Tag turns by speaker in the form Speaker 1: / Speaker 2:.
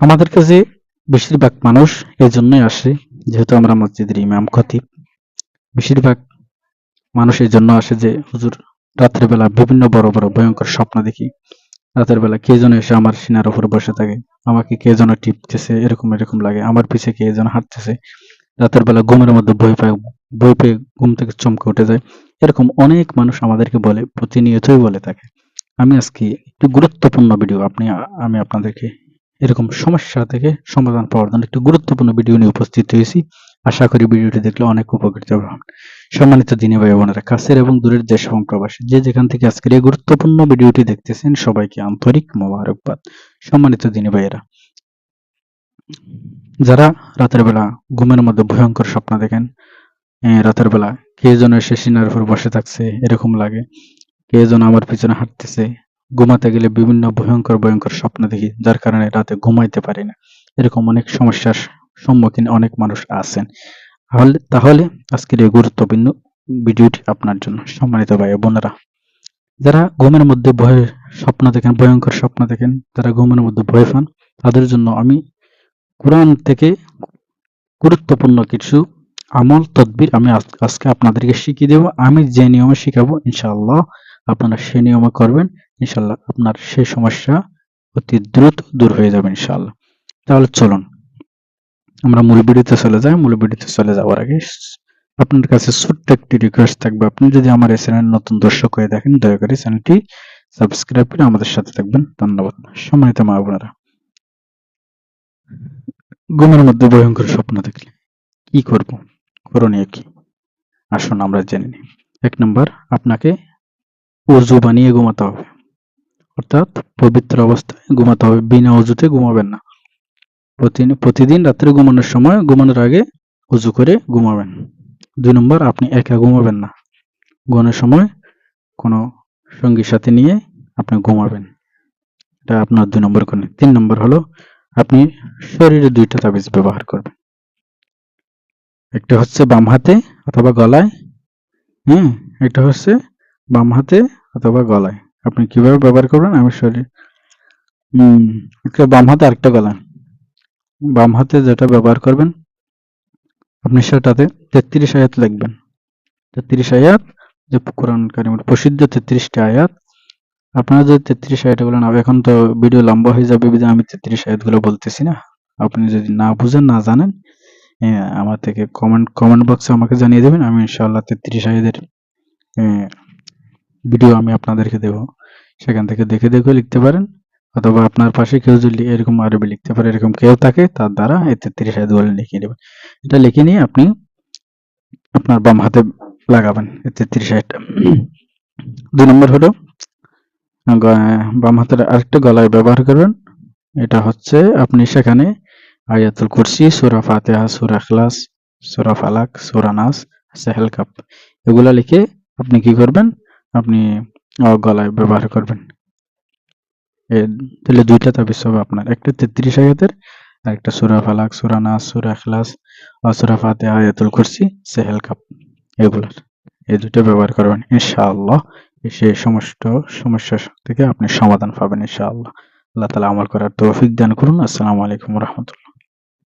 Speaker 1: আমাদের কাছে বেশিরভাগ মানুষ এই জন্যই আসে, যেহেতু আমরা মসজিদের ইমাম, খতিব। বেশিরভাগ মানুষ এই জন্য আসে যে, হুজুর, রাতের বেলা বিভিন্ন বড় বড় ভয়ঙ্কর স্বপ্ন দেখি। রাতের বেলা কে যেন এসে আমার সিনার উপরে বসে থাকে, আমাকে কে যেন টিপতেছে, এরকম এরকম লাগে, আমার পিছে কে যেন হাঁটতেছে। রাতের বেলা ঘুমের মধ্যে ভয় পায় ভয় পেয়ে ঘুম থেকে চমকে উঠে যায়। এরকম অনেক মানুষ আমাদেরকে বলে, প্রতিনিয়তই বলে থাকে। আমি আজকে একটি গুরুত্বপূর্ণ ভিডিও আপনি, আমি আপনাদেরকে এরকম সমস্যা থেকে সমাধান পাওয়ার জন্য একটি গুরুত্বপূর্ণ ভিডিও নিয়ে উপস্থিত হয়েছি। আশা করি ভিডিওটি দেখলে অনেক উপকৃত হবেন। সম্মানিত দিনে ভাই বোনেরা, কাছের এবং দূরের দেশ এবং প্রবাসী যে যেখান থেকে আজকের এই গুরুত্বপূর্ণ ভিডিওটি দেখতেছেন, সবাইকে আন্তরিক মোবারকবাদ। সম্মানিত দিনী ভাইয়েরা, যারা রাতের বেলা ঘুমের মধ্যে ভয়ঙ্কর স্বপ্ন দেখেন রাতের বেলা কে যেন এসে সিনার উপর বসে থাকছে, এরকম লাগে। কে যেন আমার পিছনে হাঁটতেছে ঘুমাতে গেলে বিভিন্ন ভয়ঙ্কর ভয়ঙ্কর স্বপ্ন দেখি, যার কারণে রাতে ঘুমাইতে পারি না। এরকম অনেক সমস্যার সম্মুখীন অনেক মানুষ আছেন। তাহলে তাহলে আজকের এই গুরুত্বপূর্ণ ভিডিওটি আপনার জন্য সম্মানিত ভাই বোনেরা। যারা ঘুমের মধ্যে ভয় স্বপ্ন দেখেন, ভয়ঙ্কর স্বপ্ন দেখেন, যারা ঘুমের মধ্যে ভয় পান, তাদের জন্য আমি কোরআন থেকে গুরুত্বপূর্ণ কিছু আমল, তদবির আমি আজকে আপনাদেরকে শিখিয়ে দেব। আমি যে নিয়মে শিখাবো, ইনশাআল্লাহ আপনারা সেই নিয়মে করবেন। ইনশাআল্লাহ আপনার সেই সমস্যা অতি দ্রুত দূর হয়ে যাবে ইনশাআল্লাহ তাহলে চলুন, আমরা মূল ভিডিওতে চলে যাই। মূল ভিডিওতে চলে যাওয়ার আগে আপনার কাছে ছোট্ট একটি রিকোয়েস্ট থাকবে। আপনি যদি আমার এই চ্যানেল নতুন দর্শক হয়ে দেখেন, দয়া করে চ্যানেলটি সাবস্ক্রাইব করে আমাদের সাথে থাকবেন। ধন্যবাদ। সম্মানিত মা বোনেরা, ঘুমের মধ্যে ভয়ঙ্কর স্বপ্ন দেখলে কি করব? করণীয় কি? আসুন আমরা জেনে নিই। এক নম্বর, আপনাকে অজু বানিয়ে ঘুমাতে হবে। অর্থাৎ পবিত্র অবস্থায় ঘুমাতে হবে। বিনা অজুতে ঘুমাবেন না। প্রতিদিন রাত্রে ঘুমানোর সময় ঘুমানোর আগে উজু করে ঘুমাবেন। দুই নম্বর, আপনি একা ঘুমাবেন না। ঘুমানোর সময় কোনো সঙ্গীর সাথে নিয়ে আপনি ঘুমাবেন। এটা আপনার দুই নম্বর কোণ। তিন নম্বর হলো, আপনি শরীরে দুইটা তাবিজ ব্যবহার করবেন। একটা হচ্ছে বাম হাতে অথবা গলায় হ্যাঁ? একটা হচ্ছে বাম হাতে অথবা গলায়। আপনি কীভাবে ব্যবহার করবেন? আমি শরীর বাম হাতে আরেকটা গলায় বাম হাতে যেটা ব্যবহার করবেন, আপনি সেটাতে তেত্রিশ আয়াত লিখবেন। তেত্রিশ আয়াত, যে কোরআন কারিমের প্রসিদ্ধ তেত্রিশটা আয়াত। আপনারা যদি তেত্রিশ আয়াতগুলো না এখন তো ভিডিও লম্বা হয়ে যাবে আমি তেত্রিশ আয়াতগুলো বলতেছি না। আপনি যদি না বুঝেন, না জানেন আমার থেকে কমেন্ট কমেন্ট বক্সে আমাকে জানিয়ে দেবেন, আমি ইনশাআল্লাহ তেত্রিশ আয়াতের ভিডিও আমি আপনাদেরকে দেব। সেখান থেকে দেখে দেখে লিখতে পারেন। অথবা আপনার পাশে কেউ যদি এরকম আরবি লিখতে পারে, এরকম কেউ থাকে, তার দ্বারা এই তেত্রিশ আয়াতগুলো লিখে নেবেন। এটা লিখে নিয়ে আপনি আপনার বাম হাতে লাগাবেন এই তেত্রিশ আয়াতটা দুই নম্বর হলো বাম হাতের আরেকটা গলায় ব্যবহার করবেন। এটা হচ্ছে আপনি সেখানে আয়াতুল কুরসি, সূরা ফাতিহা, সূরা ইখলাস, সূরা ফালাক, সূরা নাস, সাহেল কাপ এগুলা লিখে আপনি কি করবেন? আপনি গলায় ব্যবহার করবেন। তাহলে দুইটা তাবিজ হবে আপনার। একটা তেত্রিশ আয়াতের, আর একটা সূরা ফালাক, সূরা নাস, সূরা ইখলাস আর সূরা ফাতিহা, আয়াতুল কুরসি, সাহেল কাপ, এগুলার। এই দুটো ব্যবহার করবেন, ইনশাআল্লাহ। সেই সমস্ত সমস্যা থেকে আপনি সমাধান পাবেন, ইনশাআল্লাহ। আল্লাহ তালা আমল করার তৌফিক দান করুন। আসসালামু আলাইকুম রহমতুল্লাহ।